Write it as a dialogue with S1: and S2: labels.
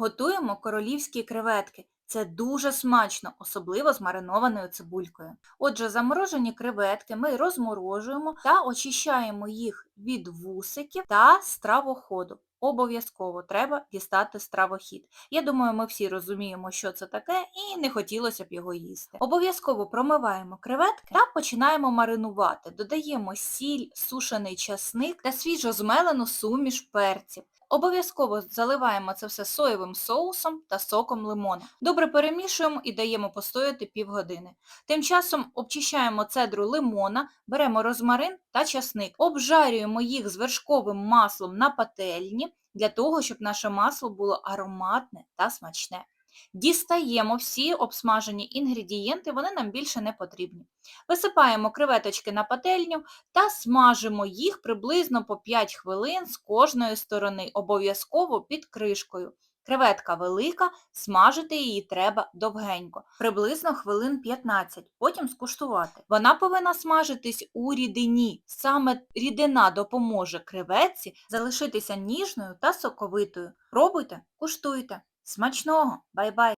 S1: Готуємо королівські креветки. Це дуже смачно, особливо з маринованою цибулькою. Отже, заморожені креветки ми розморожуємо та очищаємо їх від вусиків та стравоходу. Обов'язково треба дістати стравохід. Я думаю, ми всі розуміємо, що це таке, і не хотілося б його їсти. Обов'язково промиваємо креветки та починаємо маринувати. Додаємо сіль, сушений часник та свіжо змелену суміш перців. Обов'язково заливаємо це все соєвим соусом та соком лимона. Добре перемішуємо і даємо постояти півгодини. Тим часом обчищаємо цедру лимона, беремо розмарин та часник, обжарюємо їх з вершковим маслом на пательні для того, щоб наше масло було ароматне та смачне. Дістаємо всі обсмажені інгредієнти, вони нам більше не потрібні. Висипаємо креветочки на пательню та смажимо їх приблизно по 5 хвилин з кожної сторони, обов'язково під кришкою. Креветка велика, смажити її треба довгенько, приблизно хвилин 15, потім скуштувати. Вона повинна смажитись у рідині. Саме рідина допоможе креветці залишитися ніжною та соковитою. Пробуйте, куштуйте. Смачного! Бай-бай!